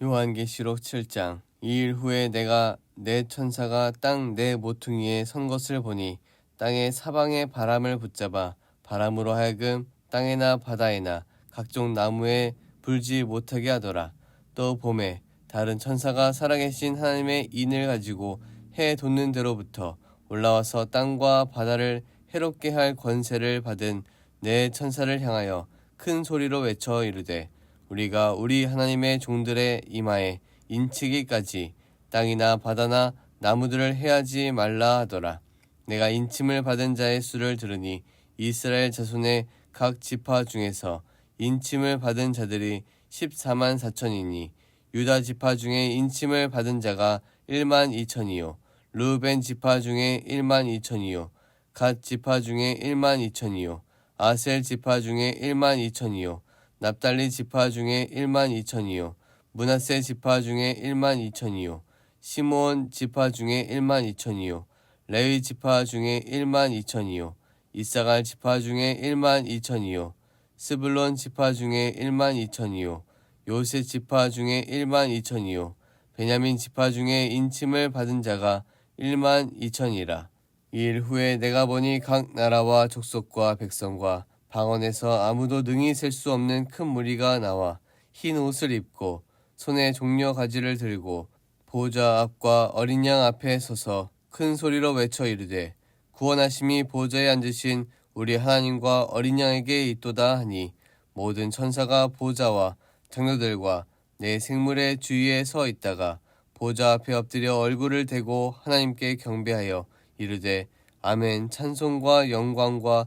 요한계시록 7장 이 일 후에 내가 내 천사가 땅 내 모퉁이에 선 것을 보니 땅의 사방의 바람을 붙잡아 바람으로 하여금 땅에나 바다에나 각종 나무에 불지 못하게 하더라. 또 봄에 다른 천사가 살아계신 하나님의 인을 가지고 해 돋는 데로부터 올라와서 땅과 바다를 해롭게 할 권세를 받은 내 천사를 향하여 큰 소리로 외쳐 이르되 우리가 우리 하나님의 종들의 이마에 인치기까지 땅이나 바다나 나무들을 해하지 말라 하더라. 내가 인침을 받은 자의 수를 들으니 이스라엘 자손의 각 지파 중에서 인침을 받은 자들이 14만 4천이니 유다 지파 중에 인침을 받은 자가 1만 2천이요. 루벤 지파 중에 1만 2천이요. 갓 지파 중에 1만 2천이요. 아셀 지파 중에 1만 2천이요 납달리 지파 중에 1만 2천이요. 문하세 지파 중에 1만 2천이요. 시므온 지파 중에 1만 2천이요. 레위 지파 중에 1만 2천이요. 이사갈 지파 중에 1만 2천이요. 스불론 지파 중에 1만 2천이요. 요새 지파 중에 1만 2천이요. 베냐민 지파 중에 인침을 받은 자가 1만 2천이라. 이 일 후에 내가 보니 각 나라와 족속과 백성과 방언에서 아무도 능히 셀 수 없는 큰 무리가 나와 흰 옷을 입고 손에 종려 가지를 들고 보좌 앞과 어린 양 앞에 서서 큰 소리로 외쳐 이르되 구원하심이 보좌에 앉으신 우리 하나님과 어린 양에게 있도다 하니 모든 천사가 보좌와 장로들과 내 생물의 주위에 서 있다가 보좌 앞에 엎드려 얼굴을 대고 하나님께 경배하여 이르되 아멘. 찬송과 영광과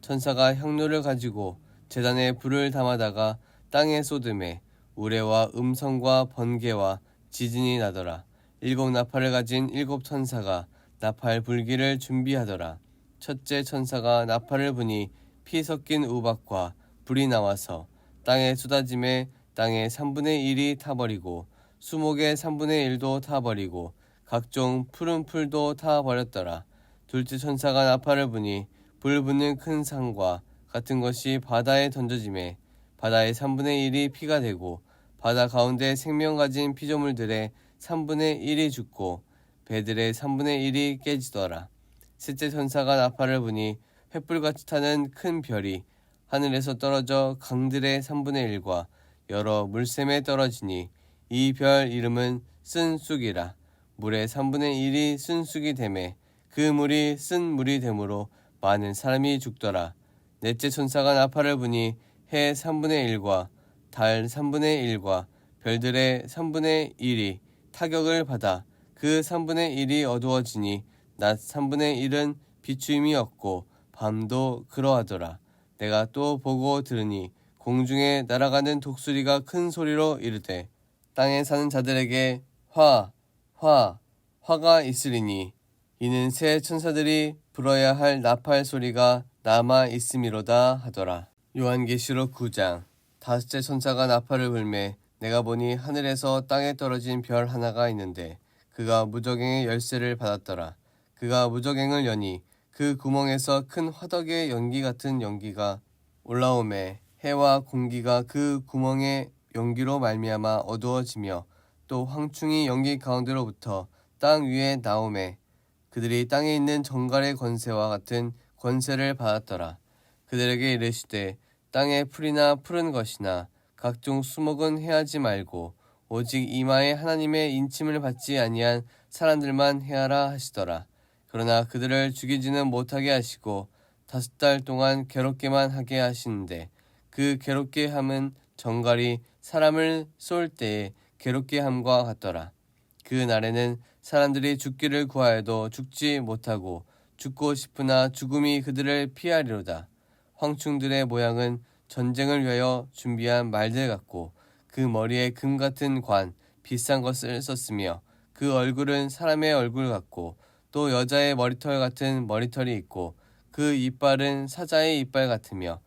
천사가 향료를 가지고 제단에 불을 담아다가 땅에 쏟음에 우레와 음성과 번개와 지진이 나더라 일곱 나팔을 가진 일곱 천사가 나팔 불기를 준비하더라 첫째 천사가 나팔을 부니 피 섞인 우박과 불이 나와서 땅에 쏟아짐에 땅의 3분의 1이 타버리고 수목의 3분의 1도 타버리고 각종 푸른 풀도 타버렸더라. 둘째 천사가 나팔을 부니 불 붙는 큰 상과 같은 것이 바다에 던져짐에 바다의 3분의 1이 피가 되고 바다 가운데 생명 가진 피조물들의 3분의 1이 죽고 배들의 3분의 1이 깨지더라. 셋째 천사가 나팔을 부니 횃불같이 타는 큰 별이 하늘에서 떨어져 강들의 3분의 1과 여러 물샘에 떨어지니 이 별 이름은 쓴쑥이라 물의 3분의 1이 쓴쑥이 되매 그 물이 쓴 물이 되므로 많은 사람이 죽더라 넷째 천사가 나팔을 부니 해 3분의 1과 달 3분의 1과 별들의 3분의 1이 타격을 받아 그 3분의 1이 어두워지니 낮 3분의 1은 비추임이 없고 밤도 그러하더라. 내가 또 보고 들으니 공중에 날아가는 독수리가 큰 소리로 이르되 땅에 사는 자들에게 화, 화, 화가 있으리니 이는 새 천사들이 불어야 할 나팔 소리가 남아 있음이로다 하더라. 요한계시록 9장 다섯째 천사가 나팔을 불매 내가 보니 하늘에서 땅에 떨어진 별 하나가 있는데 그가 무적행의 열쇠를 받았더라. 그가 무적행을 여니 그 구멍에서 큰 화덕의 연기 같은 연기가 올라오매 해와 공기가 그 구멍의 연기로 말미암아 어두워지며 또 황충이 연기 가운데로부터 땅 위에 나오매 그들이 땅에 있는 정갈의 권세와 같은 권세를 받았더라. 그들에게 이르시되 땅의 풀이나 푸른 것이나 각종 수목은 해하지 말고 오직 이마에 하나님의 인침을 받지 아니한 사람들만 해하라 하시더라. 그러나 그들을 죽이지는 못하게 하시고 다섯 달 동안 괴롭게만 하게 하시는데 그 괴롭게 함은 정갈이 사람을 쏠 때에 괴롭게 함과 같더라. 그 날에는 사람들이 죽기를 구하여도 죽지 못하고 죽고 싶으나 죽음이 그들을 피하리로다. 황충들의 모양은 전쟁을 위하여 준비한 말들 같고 그 머리에 금 같은 관 비싼 것을 썼으며 그 얼굴은 사람의 얼굴 같고 또 여자의 머리털 같은 머리털이 있고 그 이빨은 사자의 이빨 같으며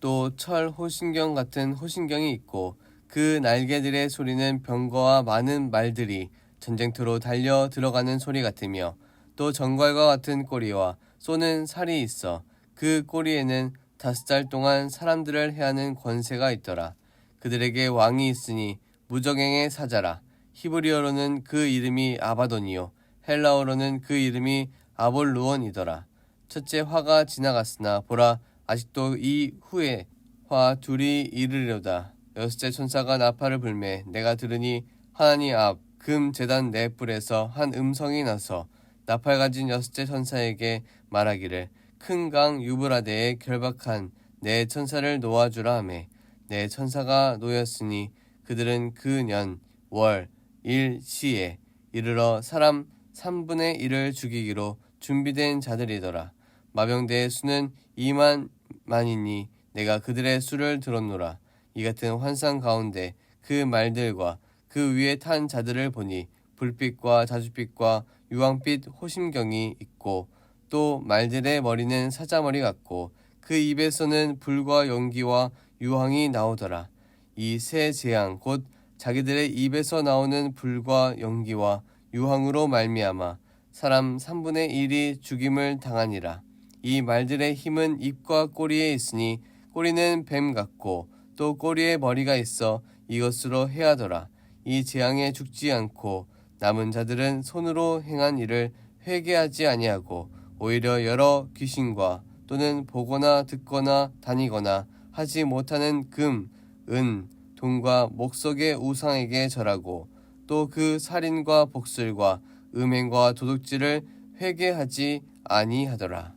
또 철 호신경 같은 호신경이 있고 그 날개들의 소리는 병거와 많은 말들이 전쟁터로 달려 들어가는 소리 같으며 또 정갈과 같은 꼬리와 쏘는 살이 있어 그 꼬리에는 다섯 달 동안 사람들을 해하는 권세가 있더라. 그들에게 왕이 있으니 무적행의 사자라. 히브리어로는 그 이름이 아바돈이요 헬라어로는 그 이름이 아볼루온이더라. 첫째 화가 지나갔으나 보라 아직도 이 후에 화 둘이 이르려다. 여섯째 천사가 나팔을 불매 내가 들으니 하나님 앞 금 재단 네 뿔에서 한 음성이 나서 나팔 가진 여섯째 천사에게 말하기를 큰 강 유브라데에 결박한 네 천사를 놓아주라 하매 네 천사가 놓였으니 그들은 그 년, 월, 일, 시에 이르러 사람 3분의 1을 죽이기로 준비된 자들이더라. 마병대의 수는 2만 만이니 내가 그들의 수를 들었노라. 이 같은 환상 가운데 그 말들과 그 위에 탄 자들을 보니 불빛과 자주빛과 유황빛 호심경이 있고 또 말들의 머리는 사자머리 같고 그 입에서는 불과 연기와 유황이 나오더라. 이세 재앙 곧 자기들의 입에서 나오는 불과 연기와 유황으로 말미암아 사람 3분의 1이 죽임을 당하니라. 이 말들의 힘은 입과 꼬리에 있으니 꼬리는 뱀 같고 또 꼬리에 머리가 있어 이것으로 해하더라. 이 재앙에 죽지 않고 남은 자들은 손으로 행한 일을 회개하지 아니하고 오히려 여러 귀신과 또는 보거나 듣거나 다니거나 하지 못하는 금, 은, 돈과 목석의 우상에게 절하고 또 그 살인과 복술과 음행과 도둑질을 회개하지 아니하더라.